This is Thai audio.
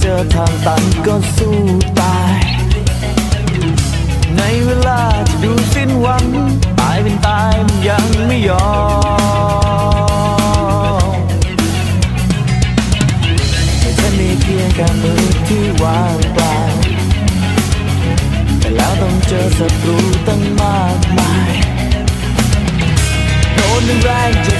เจอทางตันก็สู้ตาย ในเวลาจะดูสิ้นหวัง ตายเป็นตายมันยังไม่ยอมแค่มีเพียงแค่มือที่วางเปล่าแต่แล้วต้องเจอศัตรูตั้งมากมายโดนแรงจะ